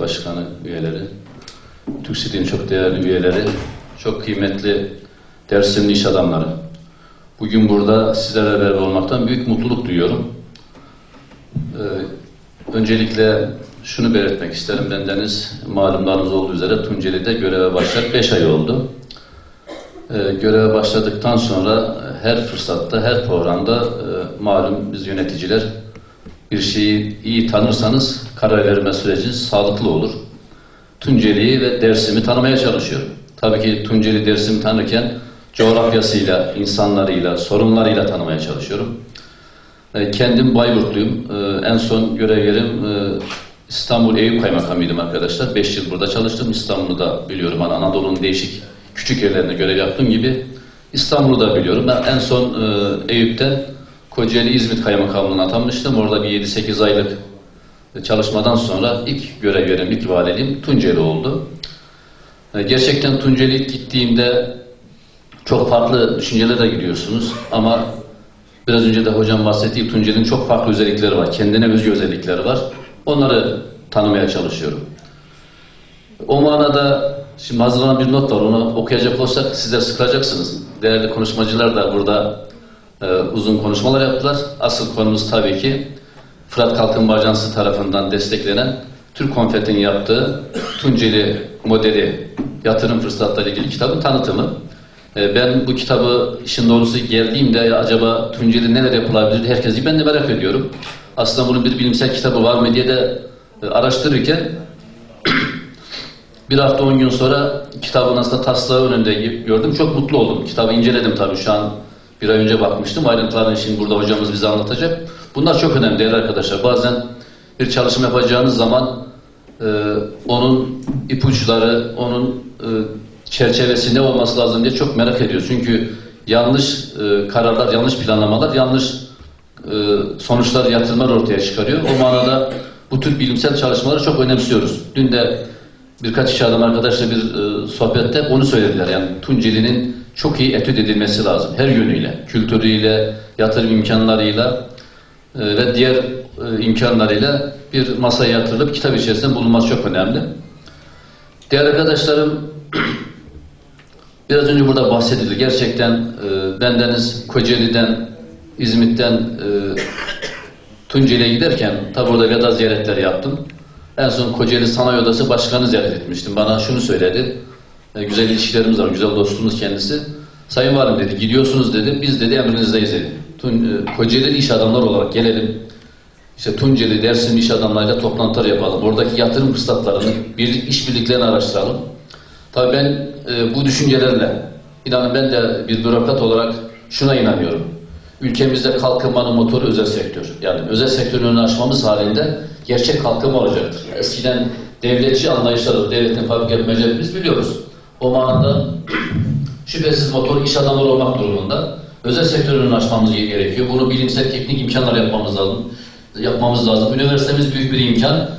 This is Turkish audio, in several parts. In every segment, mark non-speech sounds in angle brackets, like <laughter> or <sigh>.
Başkanı üyeleri, Türk City'nin çok değerli üyeleri, çok kıymetli Dersimli iş adamları. Bugün burada sizlerle beraber olmaktan büyük mutluluk duyuyorum. Ee, öncelikle şunu belirtmek isterim. Bendeniz malumlarınız olduğu üzere Tunceli'de göreve başlayarak 5 ay oldu. Ee, göreve başladıktan sonra her fırsatta, her programda e, malum biz yöneticiler bir şeyi iyi tanırsanız karar verme süreciniz sağlıklı olur. Tunceli'yi ve Dersim'i tanımaya çalışıyorum. Tabii ki Tunceli Dersim'i tanırken coğrafyasıyla, insanlarıyla, sorunlarıyla tanımaya çalışıyorum. E, Kendim Bayburtluyum. E, En son görev yerim e, İstanbul Eyüp Kaymakamıydım arkadaşlar. 5 yıl burada çalıştım. İstanbul'u da biliyorum. Anadolu'nun değişik küçük yerlerinde görev yaptığım gibi İstanbul'u da biliyorum. Ben en son Eyüp'ten Kocaeli İzmit Kaymakamlığı'na atanmıştım. Orada bir 7-8 aylık çalışmadan sonra ilk görev yerim, ilk valiliğim Tunceli oldu. E, Gerçekten Tunceli gittiğimde çok farklı düşüncelere gidiyorsunuz ama biraz önce de hocam bahsettiği Tunceli'nin çok farklı özellikleri var. Kendine özgü özellikleri var. Onları tanımaya çalışıyorum. O manada şimdi hazırlanan bir not var. Onu okuyacak olsak sizler sıkılacaksınız. Değerli konuşmacılar da burada e, uzun konuşmalar yaptılar. Asıl konumuz tabii ki Fırat Kalkınma Ajansı tarafından desteklenen Türk Konfet'in yaptığı Tunceli modeli yatırım fırsatları ilgili kitabın tanıtımı. E, Ben bu kitabı işin doğrusu geldiğimde ya acaba Tunceli neler yapılabilir herkes gibi ben de merak ediyorum. Aslında bunun bir bilimsel kitabı var mı diye de e, araştırırken <clears throat> bir hafta on gün sonra kitabın aslında taslağı önünde gördüm. Çok mutlu oldum. Kitabı inceledim tabii şu an bir ay önce bakmıştım. Ayrıntılarını şimdi burada hocamız bize anlatacak. Bunlar çok önemli değerli arkadaşlar. Bazen bir çalışma yapacağınız zaman e, onun ipuçları, onun e, çerçevesi ne olması lazım diye çok merak ediyor. Çünkü yanlış e, kararlar, yanlış planlamalar, yanlış e, sonuçlar, yatırımlar ortaya çıkarıyor. O manada bu tür bilimsel çalışmaları çok önemsiyoruz. Dün de birkaç iş adam arkadaşla bir e, sohbette onu söylediler. Yani Tunceli'nin çok iyi etüt edilmesi lazım. Her yönüyle, kültürüyle, yatırım imkanlarıyla ve diğer e, imkanlarıyla bir masaya yatırılıp kitap içerisinde bulunması çok önemli. Diğer arkadaşlarım <clears throat> biraz önce burada bahsedildi. Gerçekten e, bendeniz Kocaeli'den, İzmit'ten e, <clears throat> Tunceli'ye giderken tabi orada veda ziyaretleri yaptım. En son Kocaeli Sanayi Odası Başkanı ziyaret etmiştim. Bana şunu söyledi. Güzel ilişkilerimiz var, güzel dostumuz kendisi. Sayın Valim dedi, gidiyorsunuz dedi, biz dedi emrinizdeyiz dedi. Tun, e, iş adamları olarak gelelim. İşte Tunceli, Dersim iş adamlarıyla toplantılar yapalım. Oradaki yatırım fırsatlarını, birlik, işbirliklerini araştıralım. Tabii ben e, bu düşüncelerle, inanın ben de bir bürokrat olarak şuna inanıyorum. Ülkemizde kalkınmanın motoru özel sektör. Yani özel sektörün önünü açmamız halinde gerçek kalkınma olacaktır. Eskiden devletçi anlayışlar, devletin fabrika yapmayacağını biz biliyoruz. O manada şüphesiz motor iş adamları olmak durumunda. Özel sektörün açmamız gerekiyor. Bunu bilimsel teknik imkanlar yapmamız lazım. Yapmamız lazım. Üniversitemiz büyük bir imkan.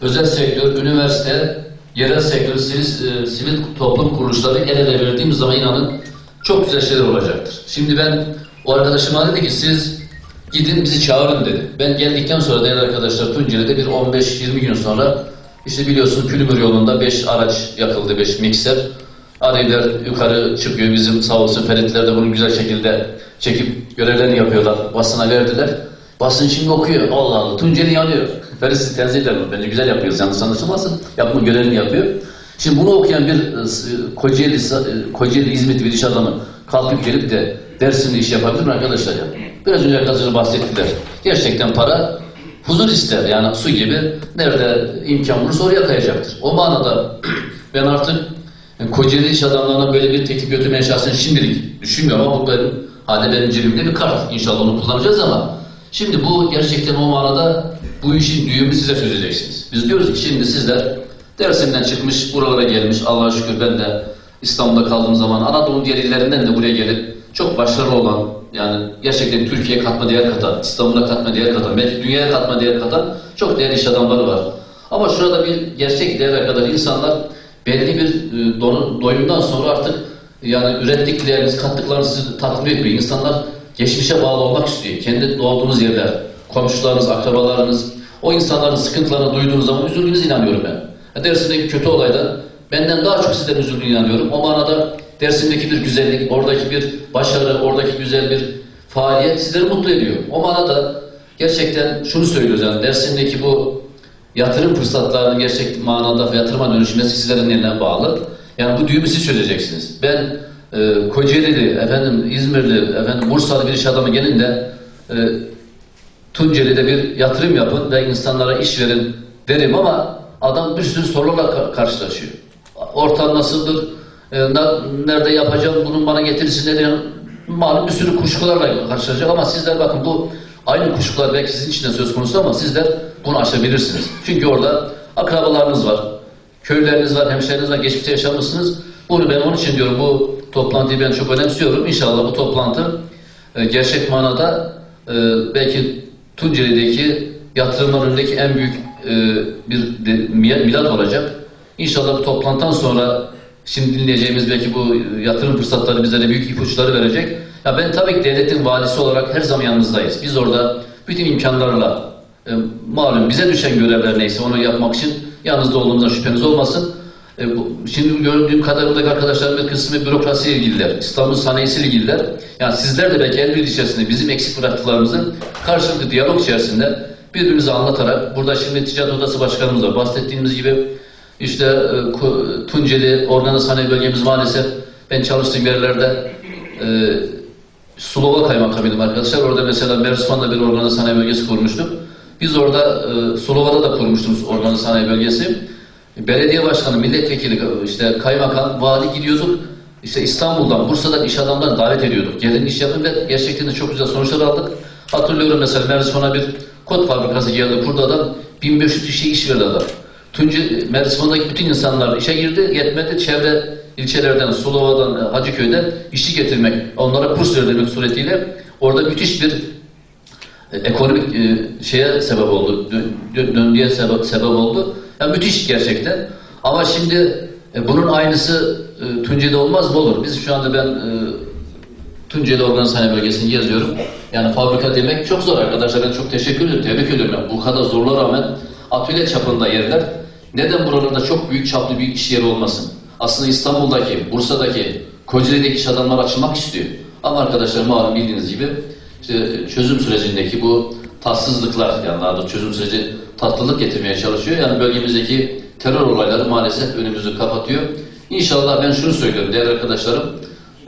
Özel sektör, üniversite, yerel sektör, sivil, e, sivil toplum kuruluşları el ele verdiğimiz zaman inanın çok güzel şeyler olacaktır. Şimdi ben o arkadaşıma dedi ki siz gidin bizi çağırın dedi. Ben geldikten sonra değerli arkadaşlar Tunceli'de bir 15-20 gün sonra işte biliyorsunuz Külümür yolunda 5 araç yakıldı, 5 mikser. Araylar yukarı çıkıyor. Bizim sağ olsun Feritler de bunu güzel şekilde çekip görevlerini yapıyorlar. Basına verdiler. Basın şimdi okuyor. Allah Allah. Tunceli yanıyor. Ferit sizi tenzih ederim. Bence güzel yapıyoruz. Yanlış anlaşılmasın. Yapma görevini yapıyor. Şimdi bunu okuyan bir e, Kocaeli, e, Kocaeli İzmit bir iş adamı kalkıp gelip de Dersim'de iş yapabilir mi arkadaşlar ya? Biraz önce arkadaşlar bahsettiler. Gerçekten para huzur ister. Yani su gibi nerede imkan bulursa oraya kayacaktır. O manada <clears throat> ben artık yani Kocaeli iş adamlarına böyle bir teklif götürmeye şahsen şimdilik düşünmüyorum ama bu benim benim cebimde bir kart. İnşallah onu kullanacağız ama şimdi bu gerçekten o manada bu işin düğümü size çözeceksiniz. Biz diyoruz ki şimdi sizler Dersim'den çıkmış, buralara gelmiş. Allah'a şükür ben de İstanbul'da kaldığım zaman Anadolu diğer illerinden de buraya gelip çok başarılı olan yani gerçekten Türkiye'ye katma değer katan, İstanbul'a katma değer katan, belki dünyaya katma değer katan çok değerli iş adamları var. Ama şurada bir gerçek değerler kadar insanlar belli bir e, doyumdan sonra artık yani ürettikleriniz, kattıklarınız sizi tatmin etmiyor. İnsanlar geçmişe bağlı olmak istiyor. Kendi doğduğunuz yerler, komşularınız, akrabalarınız, O insanların sıkıntılarını duyduğunuz zaman üzüldüğünüze inanıyorum ben. Ya Dersim'deki kötü olayda benden daha çok sizden üzüldüğünü inanıyorum. O manada Dersim'deki bir güzellik, oradaki bir başarı, oradaki güzel bir faaliyet sizleri mutlu ediyor. O manada gerçekten şunu söylüyoruz yani Dersim'deki bu yatırım fırsatlarının gerçek manada yatırıma dönüşmesi sizlerin eline bağlı. Yani bu düğümü siz çözeceksiniz. Ben e, Kocaeli'li, efendim İzmirli, efendim Bursalı bir iş adamı gelin e, Tunceli'de bir yatırım yapın ve insanlara iş verin derim ama adam bir sürü sorularla ka- karşılaşıyor. Ortam nasıldır? E, nerede yapacağım? Bunun bana getirisi nedir? Malum bir sürü kuşkularla karşılaşacak ama sizler bakın bu aynı kuşkular belki sizin için de söz konusu ama sizler bunu aşabilirsiniz. Çünkü orada akrabalarınız var, köyleriniz var, hemşehrileriniz var, geçmişte yaşamışsınız. Bunu ben onun için diyorum bu toplantıyı ben çok önemsiyorum. İnşallah bu toplantı e, gerçek manada e, belki Tunceli'deki yatırımlar önündeki en büyük e, bir milat olacak. İnşallah bu toplantıdan sonra şimdi dinleyeceğimiz belki bu yatırım fırsatları bize de büyük ipuçları verecek. Ya ben tabii ki devletin valisi olarak her zaman yanınızdayız. Biz orada bütün imkanlarla e, malum bize düşen görevler neyse onu yapmak için yanınızda olduğumuzdan şüpheniz olmasın. E, bu, şimdi gördüğüm kadarıyla arkadaşlarım bir kısmı bürokrasiyle ilgililer, İstanbul sanayisiyle ilgililer. Yani sizler de belki el birliği içerisinde bizim eksik bıraktıklarımızı karşılıklı diyalog içerisinde birbirimize anlatarak, burada şimdi Ticaret Odası Başkanımız var. Bahsettiğimiz gibi işte e, Tunceli Organı Sanayi Bölgemiz maalesef ben çalıştığım yerlerde e, Sulova kaymakamıydım arkadaşlar. Orada mesela Mersin'de bir organı sanayi bölgesi kurmuştuk. Biz orada e, Sulova'da da kurmuştuk organı sanayi bölgesi. Belediye başkanı, milletvekili, işte kaymakam, vali gidiyorduk. İşte İstanbul'dan, Bursa'dan iş adamlarını davet ediyorduk. Gelin iş yapın ve gerçekten de çok güzel sonuçlar aldık. Hatırlıyorum mesela Mersin'e bir kod fabrikası geldi. Burada adam 1500 kişiye iş verdi adam. Tuncu Mersin'deki bütün insanlar işe girdi. Yetmedi. Çevre ilçelerden, Sulova'dan, Hacıköy'den işçi getirmek, onlara kurs verilmek suretiyle orada müthiş bir e, ekonomik e, şeye sebep oldu, dö- dö- döngüye sebep, sebep oldu. Yani müthiş gerçekten. Ama şimdi e, bunun aynısı Tunceli'de olmaz mı? Olur. Biz şu anda ben Tunceli Organ Sanayi Bölgesi'ni geziyorum. Yani fabrika demek çok zor arkadaşlar. Ben çok teşekkür ederim. Tebrik ediyorum. Yani bu kadar zorluğa rağmen atölye çapında yerler. Neden buralarda çok büyük çaplı bir iş yeri olmasın? Aslında İstanbul'daki, Bursa'daki, Kocaeli'deki iş adamlar açılmak istiyor. Ama arkadaşlar malum bildiğiniz gibi işte çözüm sürecindeki bu tatsızlıklar yani daha da çözüm süreci tatlılık getirmeye çalışıyor. Yani bölgemizdeki terör olayları maalesef önümüzü kapatıyor. İnşallah ben şunu söylüyorum değerli arkadaşlarım.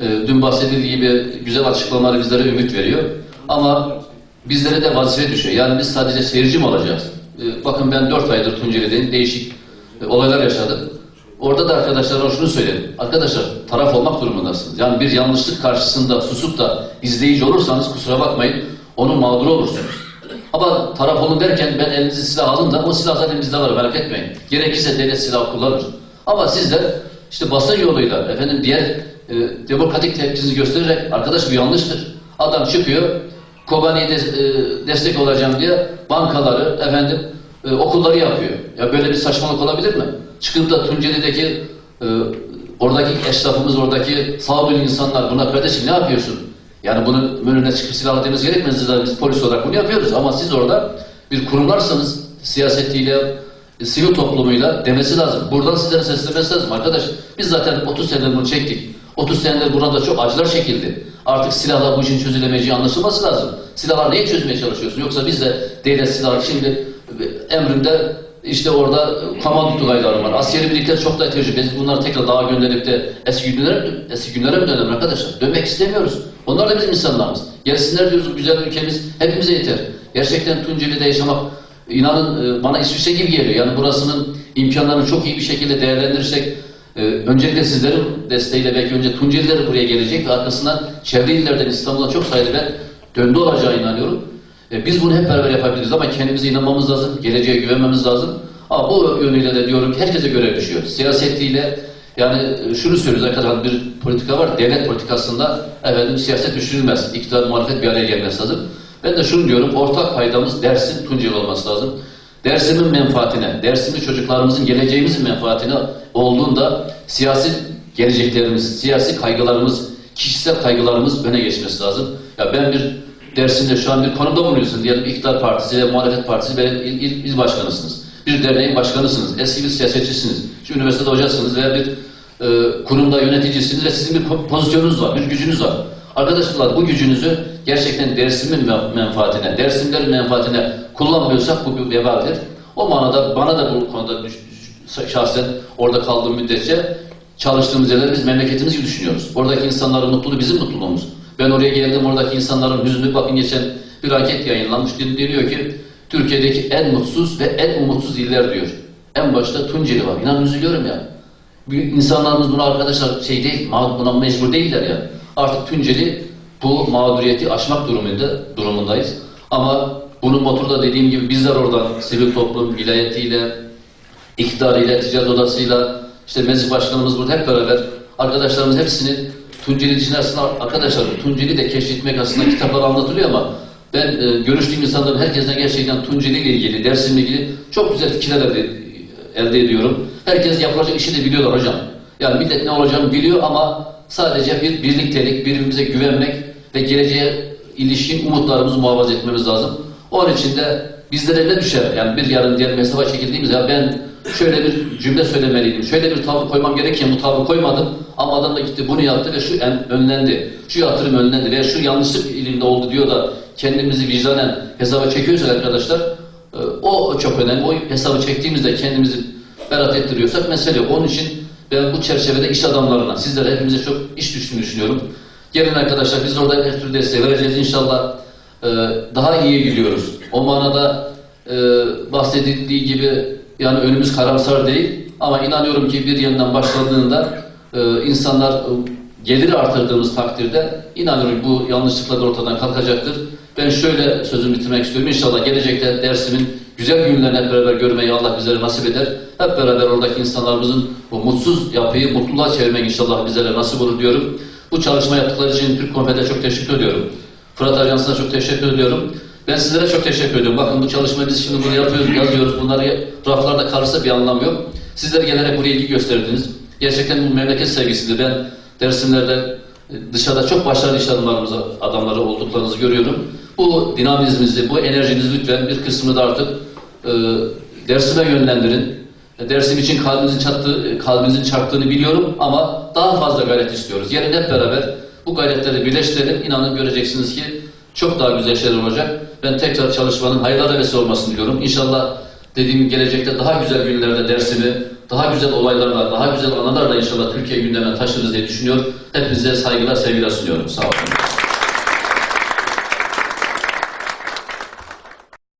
e, Dün bahsedildiği gibi güzel açıklamalar bizlere ümit veriyor. Ama bizlere de vazife düşüyor. Yani biz sadece seyirci mi olacağız? E, Bakın ben 4 aydır Tunceli'deyim. Değişik e, olaylar yaşadım. Orada da arkadaşlara şunu söyledim. Arkadaşlar taraf olmak durumundasınız. Yani bir yanlışlık karşısında susup da izleyici olursanız kusura bakmayın onun mağduru olursunuz. Ama taraf olun derken ben elinizi silah alın da o silah zaten bizde var merak etmeyin. Gerekirse devlet silah kullanır. Ama sizler işte basın yoluyla efendim diğer e, demokratik tepkinizi göstererek arkadaş bu yanlıştır. Adam çıkıyor Kobani'ye de, e, destek olacağım diye bankaları efendim e, okulları yapıyor. Ya böyle bir saçmalık olabilir mi? Çıkıp da Tunceli'deki e, oradaki esnafımız, oradaki sağduyu insanlar buna kardeşim ne yapıyorsun? Yani bunun önüne çıkıp silahla dememiz gerekmez. Biz polis olarak bunu yapıyoruz. Ama siz orada bir kurumlarsanız siyasetiyle, e, sivil toplumuyla demesi lazım. Buradan sizlere seslenmesi lazım. Arkadaş biz zaten 30 senedir bunu çektik. 30 senedir burada çok acılar çekildi. Artık silahla bu işin çözülemeyeceği anlaşılması lazım. Silahlar neye çözmeye çalışıyorsun? Yoksa biz de devlet silahı şimdi emrinde işte orada komando tugayları var. Askeri birlikler çok da tecrübe. Biz bunları tekrar dağa gönderip de eski günlere, eski günlere mi dönelim arkadaşlar? Dönmek istemiyoruz. Onlar da bizim insanlarımız. Gelsinler diyoruz güzel ülkemiz hepimize yeter. Gerçekten Tunceli'de yaşamak inanın e, bana İsviçre gibi geliyor. Yani burasının imkanlarını çok iyi bir şekilde değerlendirirsek e, öncelikle sizlerin desteğiyle belki önce Tunceliler buraya gelecek ve arkasından çevre illerden İstanbul'a çok sayıda döndü olacağı inanıyorum. E, biz bunu hep beraber yapabiliriz ama kendimize inanmamız lazım, geleceğe güvenmemiz lazım. Ama bu yönüyle de diyorum ki herkese görev düşüyor. Siyasetiyle yani e, şunu söylüyoruz arkadaşlar bir politika var. Devlet politikasında efendim siyaset düşünülmez. İktidar muhalefet bir araya gelmesi lazım. Ben de şunu diyorum. Ortak paydamız Dersim Tunceli olması lazım. Dersim'in menfaatine, Dersim'li çocuklarımızın geleceğimizin menfaatine olduğunda siyasi geleceklerimiz, siyasi kaygılarımız, kişisel kaygılarımız öne geçmesi lazım. Ya ben bir Dersim'de şu an bir konumda bulunuyorsunuz. Diyelim iktidar partisi ve muhalefet partisi ve il, il, il başkanısınız. Bir derneğin başkanısınız. Eski bir siyasetçisiniz. Şu üniversitede hocasınız veya bir e, kurumda yöneticisiniz ve sizin bir po- pozisyonunuz var, bir gücünüz var. Arkadaşlar bu gücünüzü gerçekten Dersim'in men- menfaatine, Dersimlerin menfaatine kullanmıyorsak bu bir vebaldir. O manada bana da bu konuda şahsen orada kaldığım müddetçe çalıştığımız yerleri biz memleketimiz gibi düşünüyoruz. Oradaki insanların mutluluğu bizim mutluluğumuz. Ben oraya geldim, oradaki insanların hüznü, bakın geçen bir anket yayınlanmış, deniyor ki Türkiye'deki en mutsuz ve en umutsuz iller diyor. En başta Tunceli var. İnan üzülüyorum ya. İnsanlarımız buna arkadaşlar şey değil, ma- buna mecbur değiller ya. Artık Tunceli bu mağduriyeti aşmak durumunda, durumundayız. Ama bunun motoru dediğim gibi bizler oradan sivil toplum vilayetiyle, iktidarıyla, ticaret odasıyla, işte meclis başkanımız burada hep beraber arkadaşlarımız hepsini Tunceli için aslında arkadaşlar Tunceli de keşfetmek aslında kitaplar anlatılıyor ama ben e, görüştüğüm insanların herkesten gerçekten Tunceli ile ilgili, Dersim'le ilgili çok güzel fikirler elde, elde ediyorum. Herkes yapılacak işi de biliyorlar hocam. Yani millet ne olacağını biliyor ama sadece bir birliktelik, birbirimize güvenmek ve geleceğe ilişkin umutlarımızı muhafaza etmemiz lazım. Onun için de bizlere ne düşer? Yani bir yarın diğer hesaba çekildiğimiz ya ben şöyle bir cümle söylemeliydim, şöyle bir tavır koymam gerekirken bu tavrı koymadım ama adam da gitti bunu yaptı ve şu en, önlendi, şu yatırım önlendi veya şu yanlışlık ilinde oldu diyor da kendimizi vicdanen hesaba çekiyorsak arkadaşlar e, o çok önemli. O hesabı çektiğimizde kendimizi berat ettiriyorsak mesele yok. Onun için ben bu çerçevede iş adamlarına, sizlere hepimize çok iş düştüğünü düşünüyorum. Gelin arkadaşlar biz orada her türlü desteği vereceğiz inşallah. E, daha iyi gidiyoruz. O manada e, bahsedildiği gibi yani önümüz karamsar değil ama inanıyorum ki bir yandan başladığında e, insanlar e, geliri artırdığımız takdirde inanıyorum bu yanlışlıklar da ortadan kalkacaktır. Ben şöyle sözümü bitirmek istiyorum. İnşallah gelecekte dersimin güzel günlerini hep beraber görmeyi Allah bizlere nasip eder. Hep beraber oradaki insanlarımızın bu mutsuz yapıyı mutluluğa çevirmek inşallah bizlere nasip olur diyorum. Bu çalışma yaptıkları için Türk Konfeder'e çok teşekkür ediyorum. Fırat Ajansı'na çok teşekkür ediyorum. Ben sizlere çok teşekkür ediyorum. Bakın bu çalışmayı biz şimdi bunu yapıyoruz, yazıyoruz. Bunları raflarda kalırsa bir anlam yok. Sizler gelerek buraya ilgi gösterdiniz. Gerçekten bu memleket sevgisidir. Ben dersimlerde e, dışarıda çok başarılı iş adamlarımız, adamları olduklarınızı görüyorum. Bu dinamizminizi, bu enerjinizi lütfen bir kısmını da artık e, dersime yönlendirin. E, Dersim için kalbinizin, çattığı, kalbinizin çarptığını biliyorum ama daha fazla gayret istiyoruz. Yarın hep beraber bu gayretleri birleştirelim. İnanın göreceksiniz ki çok daha güzel şeyler olacak. Ben tekrar çalışmanın hayırlara vesile olmasını diliyorum. İnşallah dediğim gelecekte daha güzel günlerde dersimi, daha güzel olaylarla, daha güzel anılarla inşallah Türkiye gündemine taşırız diye düşünüyor. Hepinize saygılar, sevgiler sunuyorum. Sağ olun.